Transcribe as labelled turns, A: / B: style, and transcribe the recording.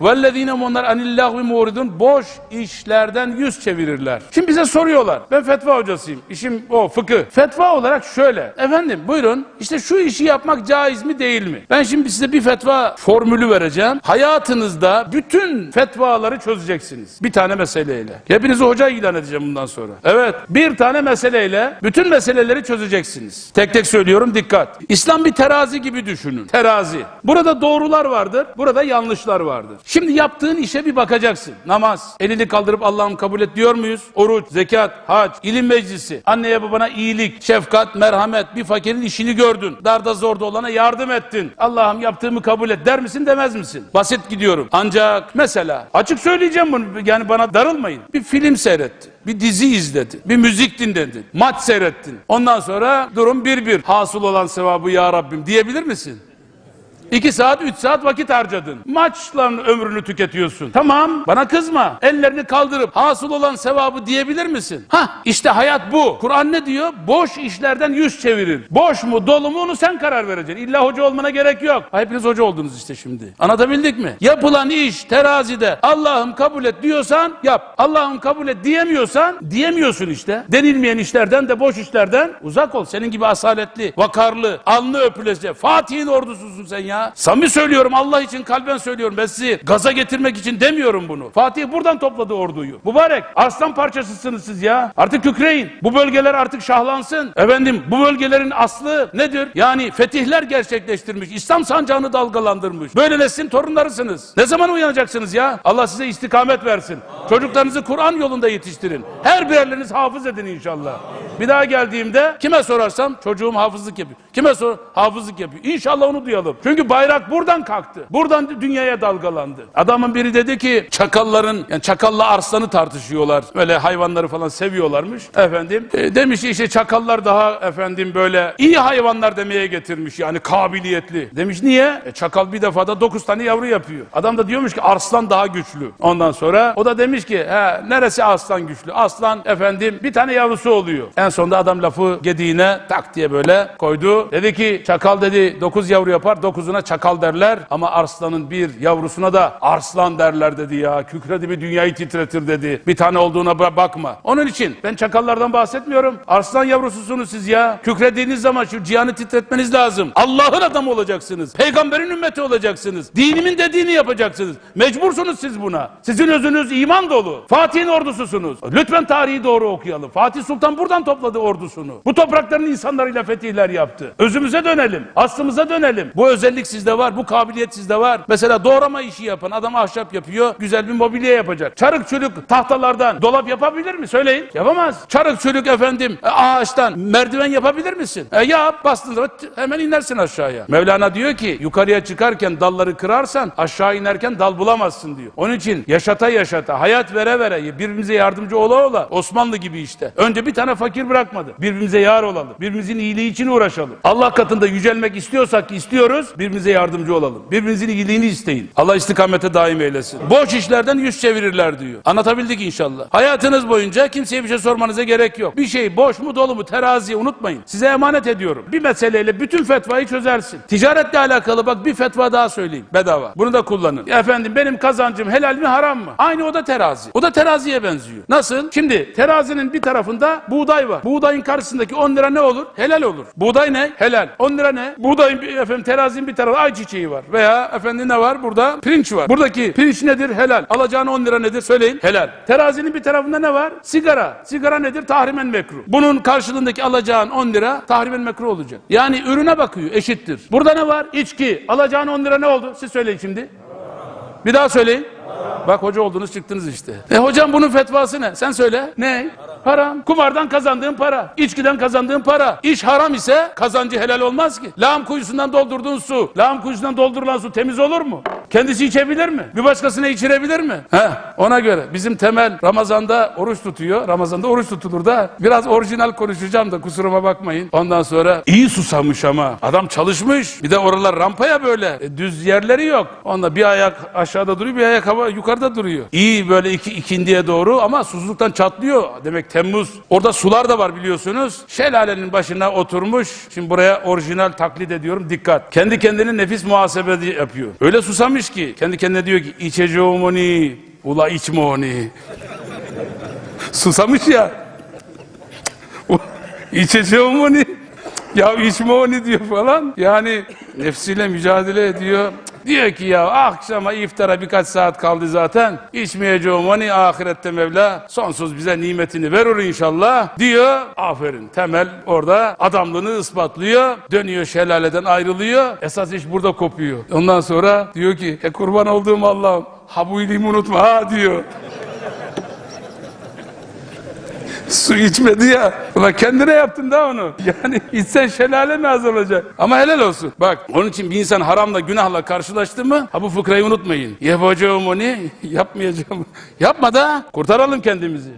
A: وَالَّذ۪ينَ onlar anillâhvi muridun boş işlerden yüz çevirirler. Şimdi bize soruyorlar. Ben fetva hocasıyım. İşim o fıkıh. Fetva olarak şöyle. Efendim buyurun işte şu işi yapmak caiz mi değil mi? Ben şimdi size bir fetva formülü vereceğim. Hayatınızda bütün fetvaları çözeceksiniz. Bir tane meseleyle. Hepinizi hoca ilan edeceğim bundan sonra. Evet bir tane meseleyle bütün meseleleri çözeceksiniz. Tek tek söylüyorum dikkat. İslam bir terazi gibi düşünün. Terazi. Burada doğrular vardır. Burada yanlışlar vardır. Şimdi yaptığın işe bir bakacaksın. Namaz. Elini kaldırıp Allah'ım kabul et diyor muyuz? Oruç, zekat, hac, ilim meclisi. Anneye babana iyilik, şefkat, merhamet. Bir fakirin işini gördün. Darda zorda olana yardım ettin. Allah'ım yaptığımı kabul et der misin demez misin? Basit gidiyorum. Ancak mesela açık söyleyeceğim bunu. Yani bana darılmayın. Bir film seyrettin. Bir dizi izledin. Bir müzik dinledin. Maç seyrettin. Ondan sonra durum bir bir. Hasıl olan sevabı ya Rabbim diyebilir misin? İki saat, üç saat vakit harcadın. Maçla ömrünü tüketiyorsun. Tamam, bana kızma. Ellerini kaldırıp hasıl olan sevabı diyebilir misin? Ha, işte hayat bu. Kur'an ne diyor? Boş işlerden yüz çevirir. Boş mu, dolu mu onu sen karar vereceksin. İlla hoca olmana gerek yok. Hepiniz hoca oldunuz işte şimdi. Anlatabildik mi? Yapılan iş terazide Allah'ım kabul et diyorsan yap. Allah'ım kabul et diyemiyorsan diyemiyorsun işte. Denilmeyen işlerden de boş işlerden uzak ol. Senin gibi asaletli, vakarlı, alnı öpülese. Fatih'in ordususun sen ya. Samimi söylüyorum Allah için kalben söylüyorum. Ben sizi gaza getirmek için demiyorum bunu. Fatih buradan topladı orduyu. Mübarek aslan parçasısınız siz ya. Artık kükreyin. Bu bölgeler artık şahlansın. Efendim bu bölgelerin aslı nedir? Yani fetihler gerçekleştirmiş. İslam sancağını dalgalandırmış. Böyle neslin torunlarısınız. Ne zaman uyanacaksınız ya? Allah size istikamet versin. Çocuklarınızı Kur'an yolunda yetiştirin. Her birerleriniz hafız edin inşallah. Bir daha geldiğimde kime sorarsam çocuğum hafızlık yapıyor. Kime sor hafızlık yapıyor. İnşallah onu duyalım. Çünkü bayrak buradan kalktı. Buradan dünyaya dalgalandı. Adamın biri dedi ki çakalların yani çakalla arslanı tartışıyorlar. Böyle hayvanları falan seviyorlarmış. Efendim e, demiş ki işte çakallar daha efendim böyle iyi hayvanlar demeye getirmiş yani kabiliyetli. Demiş niye? E, çakal bir defada 9 tane yavru yapıyor. Adam da diyormuş ki arslan daha güçlü. Ondan sonra o da demiş ki he, neresi aslan güçlü? Aslan efendim bir tane yavrusu oluyor. En sonunda adam lafı gediğine tak diye böyle koydu. Dedi ki çakal dedi 9 yavru yapar 9'una çakal derler ama arslanın bir yavrusuna da arslan derler dedi ya. Kükredi bir dünyayı titretir dedi. Bir tane olduğuna ba- bakma. Onun için ben çakallardan bahsetmiyorum. Arslan yavrususunuz siz ya. Kükrediğiniz zaman şu cihanı titretmeniz lazım. Allah'ın adamı olacaksınız. Peygamberin ümmeti olacaksınız. Dinimin dediğini yapacaksınız. Mecbursunuz siz buna. Sizin özünüz iman dolu. Fatih'in ordususunuz. Lütfen tarihi doğru okuyalım. Fatih Sultan buradan topladı ordusunu. Bu toprakların insanlarıyla fetihler yaptı. Özümüze dönelim. Aslımıza dönelim. Bu özellik sizde var. Bu kabiliyet sizde var. Mesela doğrama işi yapan adam ahşap yapıyor. Güzel bir mobilya yapacak. Çarık çürük tahtalardan dolap yapabilir mi? Söyleyin. Yapamaz. Çarık çürük efendim e, ağaçtan merdiven yapabilir misin? E yap. T- hemen inersin aşağıya. Mevlana diyor ki yukarıya çıkarken dalları kırarsan aşağı inerken dal bulamazsın diyor. Onun için yaşata yaşata hayat vere vere birbirimize yardımcı ola ola Osmanlı gibi işte. Önce bir tane fakir bırakmadı. Birbirimize yar olalım. Birbirimizin iyiliği için uğraşalım. Allah katında yücelmek istiyorsak istiyoruz. Birbirimize yardımcı olalım. Birbirinizin iyiliğini isteyin. Allah istikamete daim eylesin. Boş işlerden yüz çevirirler diyor. Anlatabildik inşallah. Hayatınız boyunca kimseye bir şey sormanıza gerek yok. Bir şey boş mu dolu mu teraziyi unutmayın. Size emanet ediyorum. Bir meseleyle bütün fetvayı çözersin. Ticaretle alakalı bak bir fetva daha söyleyeyim. Bedava. Bunu da kullanın. Efendim benim kazancım helal mi haram mı? Aynı o da terazi. O da teraziye benziyor. Nasıl? Şimdi terazinin bir tarafında buğday var. Buğdayın karşısındaki 10 lira ne olur? Helal olur. Buğday ne? Helal. 10 lira ne? Buğdayın efendim terazinin bir tarafı ayçiçeği var. Veya efendim ne var? Burada pirinç var. Buradaki pirinç nedir? Helal. Alacağın 10 lira nedir? Söyleyin. Helal. Terazinin bir tarafında ne var? Sigara. Sigara nedir? Tahrimen mekruh. Bunun karşılığındaki alacağın 10 lira tahrimen mekruh olacak. Yani ürüne bakıyor. Eşittir. Burada ne var? İçki. Alacağın 10 lira ne oldu? Siz söyleyin şimdi. Bir daha söyleyin. Bak hoca oldunuz çıktınız işte. E hocam bunun fetvası ne? Sen söyle. Ne? Haram. Kumardan kazandığın para. içkiden kazandığın para. İş haram ise kazancı helal olmaz ki. Lağım kuyusundan doldurduğun su. Lağım kuyusundan doldurulan su temiz olur mu? Kendisi içebilir mi? Bir başkasına içirebilir mi? He, ona göre. Bizim temel Ramazan'da oruç tutuyor. Ramazan'da oruç tutulur da. Biraz orijinal konuşacağım da kusuruma bakmayın. Ondan sonra iyi susamış ama. Adam çalışmış. Bir de oralar rampaya böyle. E, düz yerleri yok. Onda bir ayak aşağıda duruyor, bir ayak hava yukarıda duruyor. İyi böyle iki, ikindiye doğru ama susuzluktan çatlıyor. Demek Temmuz. Orada sular da var biliyorsunuz. Şelalenin başına oturmuş. Şimdi buraya orijinal taklit ediyorum. Dikkat. Kendi kendine nefis muhasebe yapıyor. Öyle susamış ki kendi kendine diyor ki içeceğim onu. Ula içme onu. Susamış ya. İçeceğim onu. Ya içme onu diyor falan. Yani nefsiyle mücadele ediyor. Diyor ki ya akşama iftara birkaç saat kaldı zaten. İçmeyeceğim onu ahirette Mevla sonsuz bize nimetini verir inşallah diyor. Aferin temel orada adamlığını ispatlıyor. Dönüyor şelaleden ayrılıyor. Esas iş burada kopuyor. Ondan sonra diyor ki e kurban olduğum Allah'ım ha bu iyiliğimi unutma ha diyor. Su içmedi ya. Ulan kendine yaptın da onu. Yani içsen şelale mi az? Ama helal olsun. Bak onun için bir insan haramla günahla karşılaştı mı ha bu fıkrayı unutmayın. Yapacağım onu yapmayacağım. Yapma da kurtaralım kendimizi.